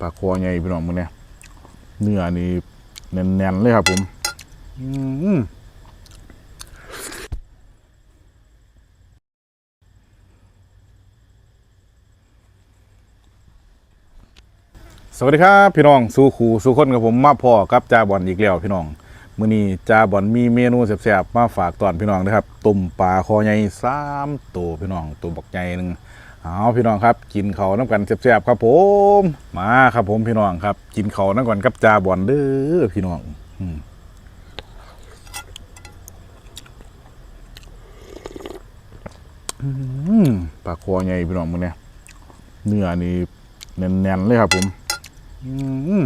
ปลาคอใหญ่พี่น้องมื้อนี้เนื้อนี่แน่นๆเลยครับผมอืมสวัสดีครับพี่น้องสู่ขูสู่คนกับผมมาพ่อกับจาบอลอีกแล้วพี่น้องมื้อนี้จาบอลมีเมนูแซ่บๆมาฝากตอนพี่น้องนะครับต้มปลาคอใหญ่สามตัวพี่น้องตัวบักใหญ่หนึง เอาพี่น้องครับ กินเขาน้ำกันแซ่บๆครับผม มาครับผมพี่น้องครับ กินเขาน้ำกันกับจาบอลเด้อพี่น้องอืมอืมปลาคอใหญ่พี่น้องมึงเนี่ยเนื้อนี่แน่นๆเลยครับผมอืม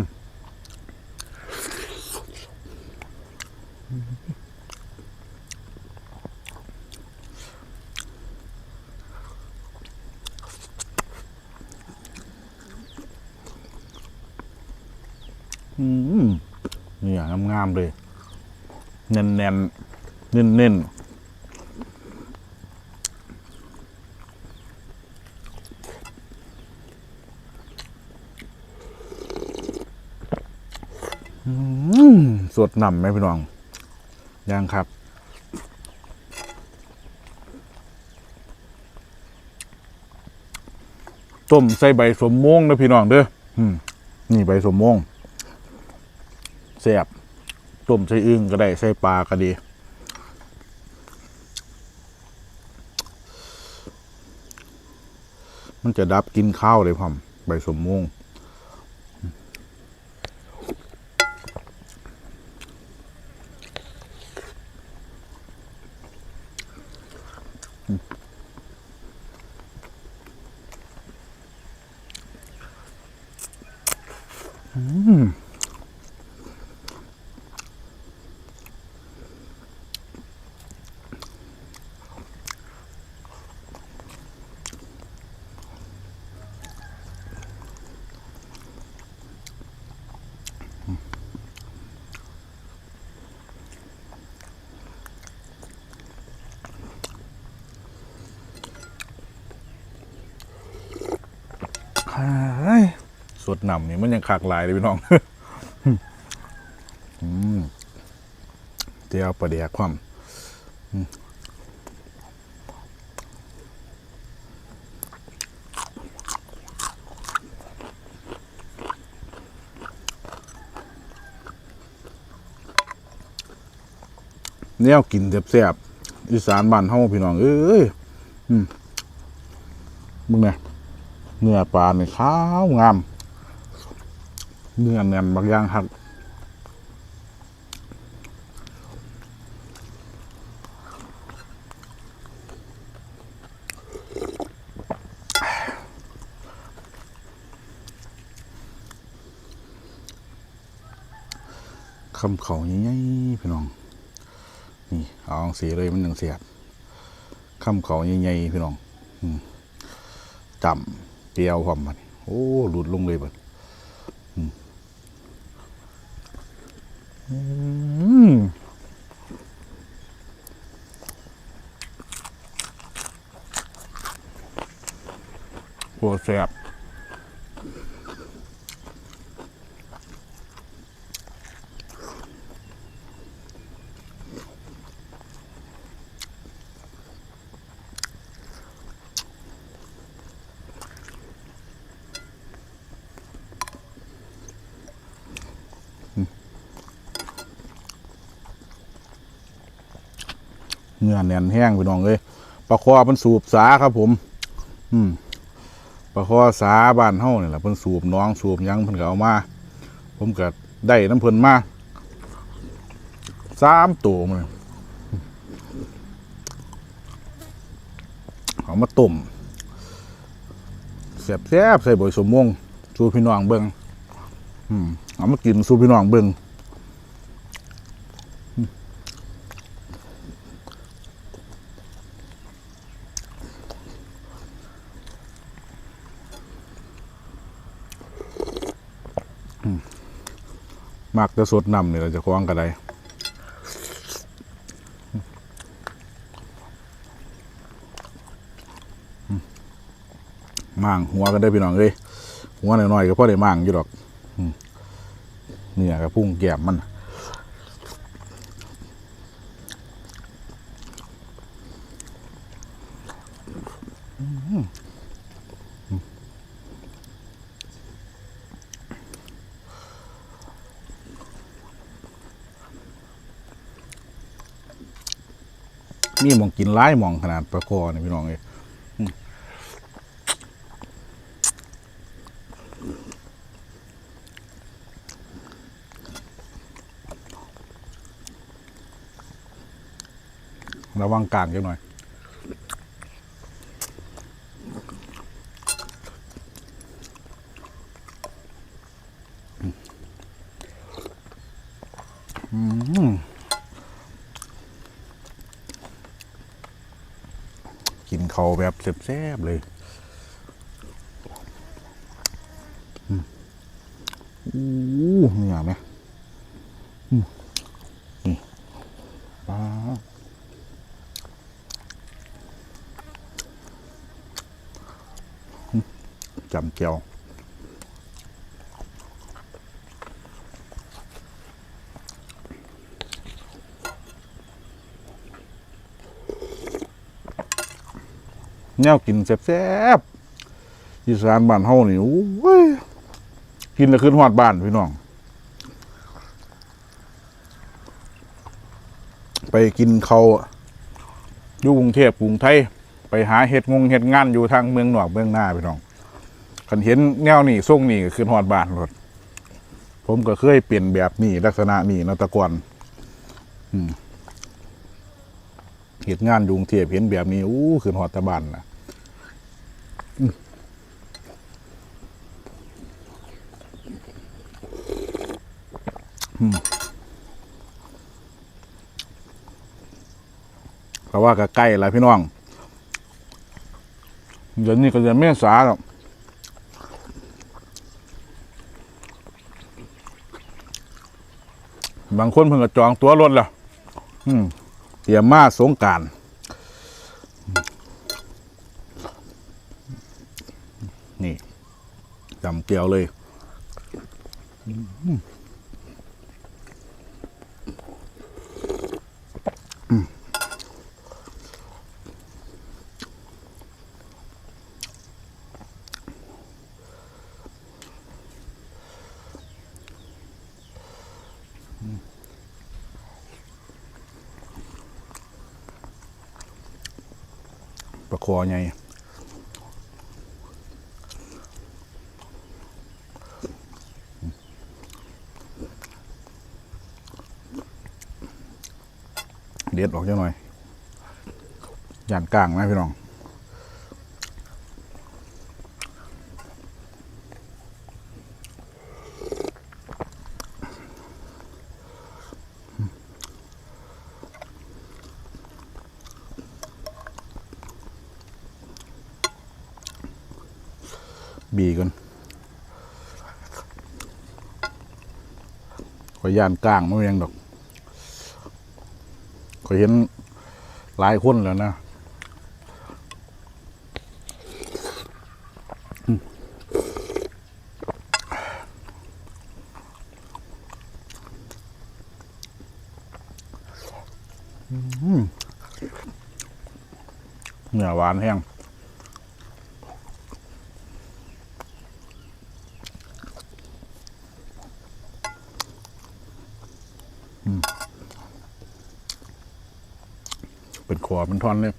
เนี่ยงามๆเลย แน่นๆ เน้นๆอืมสดนำไหมพี่น้อง ยังครับ ต้มใส่ใบสมม่วงนะพี่น้องเด้อ อืม นี่ใบสมม่วง แซ่บต้มใส่อึ่งก็ได้ใส่ปลาก็ดีมันจะดับกินข้าวเลยพ่อมใบสมม่วงเฮ้ย สดหนำนี่มันยังขากหลายเลยพี่น้องเดี๋ยวประเดี๋ยวความเนี่ยกินแซ่บๆอีสานบ้านเฮาพี่น้องเอ้ยมึงเนี่ยเนื้อปลาเนี่ยขาวงาม เนื้อแน่นบางอย่างครับคำเขาใหญ่ๆพี่น้อง นี่เอาสีเลยมันยังเสียบคำเขาใหญ่ๆพี่น้องจำเปรียวความมันโอ้หลุดลงเลยบัดอืมอืม โหแซ่บเนื้อแน่นแห้งพี่น้องเอ้ยปลาคอมันสูบสาครับผม อืม ปลาคอสาบ้านเฮานี่ยแหละเพิ่นสูบน้องสูบยังเพิ่นก็เอามา ผมก็ได้น้ำเพิ่นมาสามตัวมันเอามาต้มแซ่บๆใส่บอยสมมงสูพี่น้องเบิงอืมเอามากินสูพี่น้องเบิ่ง มักจะสดนำเนี่ยเราจะคว้างกันได้ม่างหัวกันได้พี่น้องเอ้ยหัวหน่อยๆก็พอได้มั่งอยู่ดอกเนี่ยกับพุ่งแก้มมันมี หมองกินร้ายมองขนาดประคอนี่พี่น้องเลยระวังกลางจังหน่อย เขาแบบแซ่บๆเลยอืมอู้เหนียวไหมอืมนี่ปลาจำเจียว แนวกินแซ่บๆอีสานบ้านเฮานี่โอ้ยกินแล้วขึ้นฮอดบ้านพี่น้อง ไปกินเขาอยู่กรุงเทพกรุงไทย ไปหาเห็ดงงเห็ดงานอยู่ทางเมืองหนอกเมืองหน้าพี่น้องคันเห็นแนวนี่ส่งนี่ก็ขึ้นฮอดบ้านรถผมก็เคยเปลี่ยนแบบนี้ลักษณะนี้นาตะกอนอเห็ดงานอยู่กรุงเทพเห็นแบบนี้ อู้ขึ้นฮอดตะบ้านนะอืมอืม เพราะว่าก็ใกล้แล้วพี่น้อง เดี๋ยวนี้ก็เดือนเมษาแล้วบางคนเพิ่งก็จองตั๋วรถแล้วเตรียมมาสงการ นี่ เกียวเลยประคอไง เด็ดออกจังหน่อยย่านกลางนะพี่น้องบีกันขอยย่านกลางไม่ยังดอก ขอยเห็นหลายคนแล้วนะเนื้อหวานแห้ง เป็นขวเป็นท่อนเลย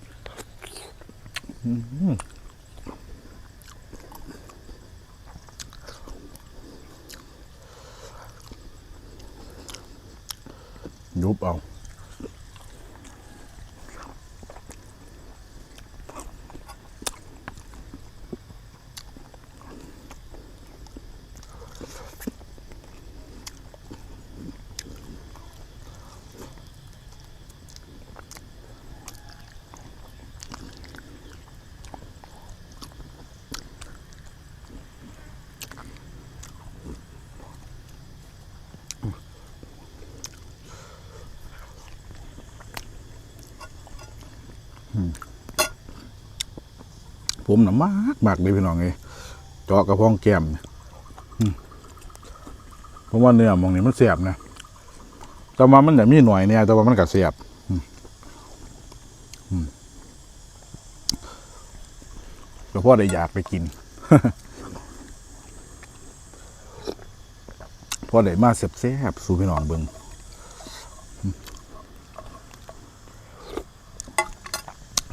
ผมน่ะมากมากเลยพี่น้องเลยเจาะกระพองแก้มเนี่ยผมว่าเนื้อหมองนี้มันเสียบนะแต่ว่ามันจะมีหน่อยเนี่ยแต่ว่ามันก็เสียบอืมอืมก็พอได้อยากไปกินพ่อได้มาเสียบๆสู่พี่น้องเบิ่ง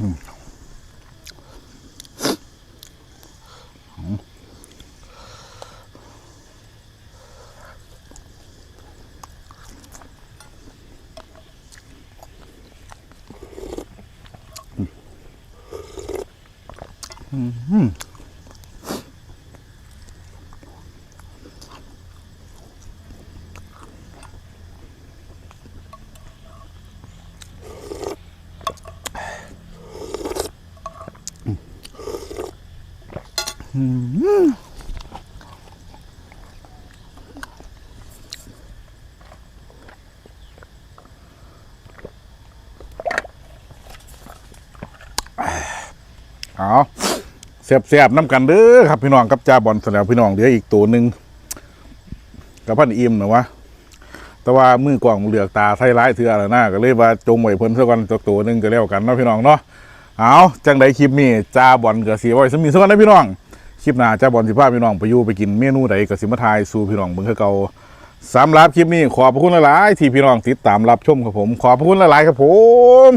음. 음. 음. 음. เอาเสียบเสียบน้ำกันเด้อครับพี่น้องกับจ่าบอลเสร็จแล้วพี่น้องเดี๋ยวอีกตัวหนึ่งกับพันอิ่มนะวะแต่ว่ามือกล่องเหลือกตาไทยร้ายเถื่อแล้วนะก็เลยว่าจงไว้เพิ่นสักวันสักตัวหนึ่งก็แล้วกันเนาะพี่น้องเนาะเอาจังใดคลิปนี้จ่าบอลก็สีไว้สมีสักวันนะพี่น้อง คลิปหน้าจ้าบอลสิพาพี่น้องไปอยู่ไปกินเมนูใดกับสิมาทายสู่พี่น้องเบิ่งคือเก่าสำหรับคลิปนี้ขอบพระคุณหลายๆที่พี่น้องติดตามรับชมครับผม ขอบพระคุณหลายๆครับผม